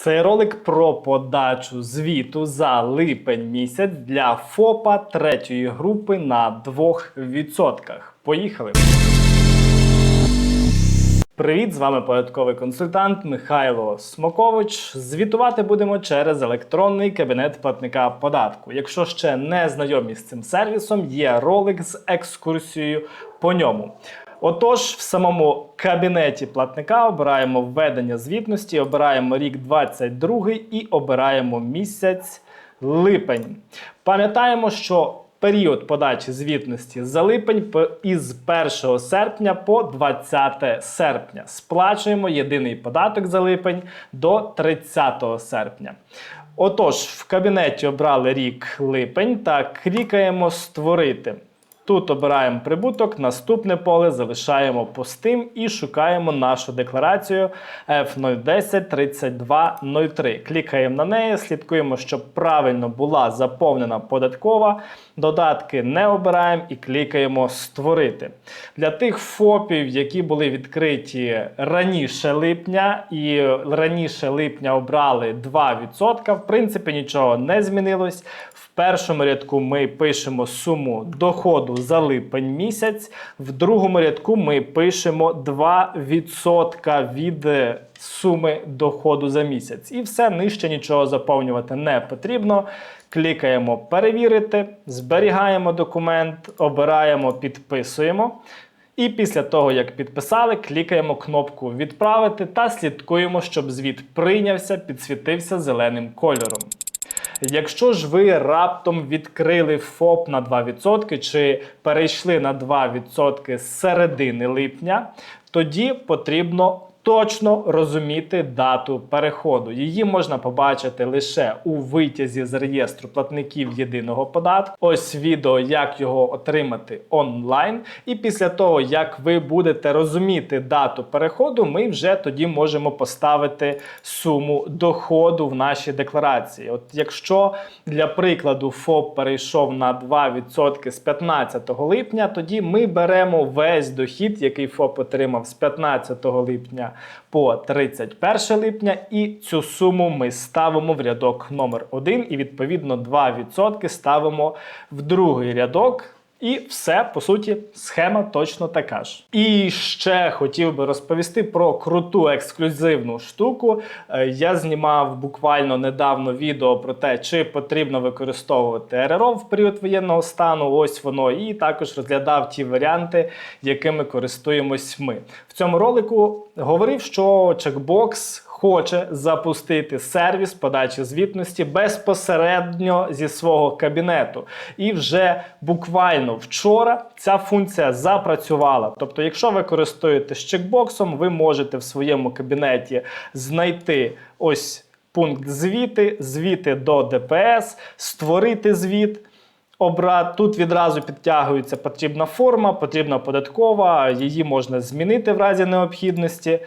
Цей ролик про подачу звіту за липень місяць для ФОПа третьої групи на 2%. Поїхали! Привіт, з вами податковий консультант Михайло Смокович. Звітувати будемо через електронний кабінет платника податку. Якщо ще не знайомі з цим сервісом, є ролик з екскурсією по ньому. Отож, в самому кабінеті платника обираємо введення звітності, обираємо рік 22 і обираємо місяць липень. Пам'ятаємо, що період подачі звітності за липень із 1 серпня по 20 серпня. Сплачуємо єдиний податок за липень до 30 серпня. Отож, в кабінеті обрали рік липень та клікаємо Створити. Тут обираємо прибуток, наступне поле залишаємо пустим і шукаємо нашу декларацію F0103203. Клікаємо на неї, слідкуємо, щоб правильно була заповнена податкова. Додатки не обираємо і клікаємо Створити. Для тих ФОПів, які були відкриті раніше липня, і раніше липня обрали 2%, в принципі, нічого не змінилось. Першому рядку ми пишемо суму доходу за липень місяць, в другому рядку ми пишемо 2% від е, суми доходу за місяць. І все, нижче нічого заповнювати не потрібно. Клікаємо перевірити, зберігаємо документ, обираємо підписуємо. І після того, як підписали, клікаємо кнопку Відправити та слідкуємо, щоб звіт прийнявся, підсвітився зеленим кольором. Якщо ж ви раптом відкрили ФОП на 2% чи перейшли на 2% з середини липня, тоді потрібно точно розуміти дату переходу. Її можна побачити лише у витязі з реєстру платників єдиного податку. Ось відео, як його отримати онлайн. І після того, як ви будете розуміти дату переходу, ми вже тоді можемо поставити суму доходу в нашій декларації. От якщо для прикладу ФОП перейшов на 2% з 15 липня, тоді ми беремо весь дохід, який ФОП отримав з 15 липня по 31 липня, і цю суму ми ставимо в рядок номер 1 і відповідно 2% ставимо в другий рядок. І все, по суті, схема точно така ж. І ще хотів би розповісти про круту ексклюзивну штуку. Е, Я знімав буквально недавно відео про те, чи потрібно використовувати РРО в період воєнного стану. Ось воно, і також розглядав ті варіанти, якими користуємось ми. В цьому ролику говорив, що чекбокс хоче запустити сервіс подачі звітності безпосередньо зі свого кабінету. І вже буквально вчора ця функція запрацювала. Тобто, якщо ви користуєтесь чекбоксом, ви можете в своєму кабінеті знайти ось пункт звіти, звіти до ДПС, створити звіт. Обрати тут відразу підтягується потрібна форма, потрібна податкова, її можна змінити в разі необхідності.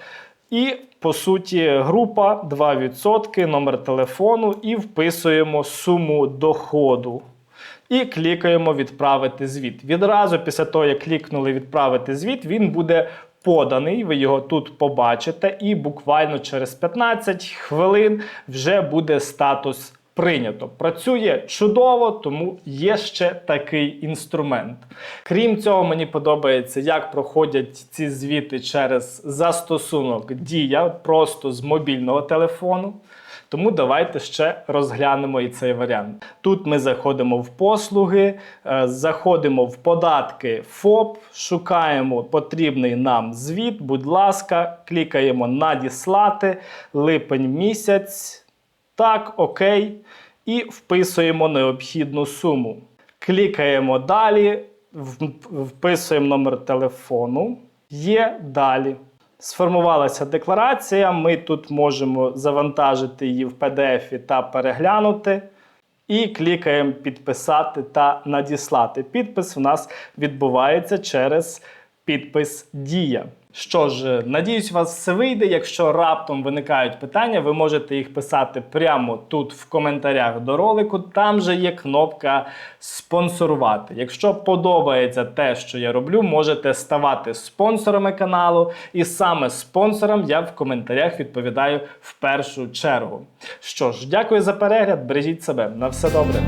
І по суті, група 2%, номер телефону і вписуємо суму доходу. І клікаємо відправити звіт. Відразу після того, як клікнули відправити звіт, він буде поданий. Ви його тут побачите, і буквально через 15 хвилин вже буде статус прийнято. Працює чудово, тому є ще такий інструмент. Крім цього, мені подобається, як проходять ці звіти через застосунок Дія просто з мобільного телефону. Тому давайте ще розглянемо і цей варіант. Тут ми заходимо в послуги, е, заходимо в податки ФОП, шукаємо потрібний нам звіт. Будь ласка, клікаємо надіслати липень місяць. Так, окей. І вписуємо необхідну суму. Клікаємо далі, вписуємо номер телефону. Є далі. Сформувалася декларація. Ми тут можемо завантажити її в PDF та переглянути. І клікаємо підписати та надіслати. Підпис у нас відбувається через підпис Дія. Що ж, надіюсь, у вас все вийде. Якщо раптом виникають питання, ви можете їх писати прямо тут в коментарях до ролику. Там же є кнопка спонсорувати. Якщо подобається те, що я роблю, можете ставати спонсорами каналу. І саме спонсорам я в коментарях відповідаю в першу чергу. Що ж, дякую за перегляд. Бережіть себе. На все добре.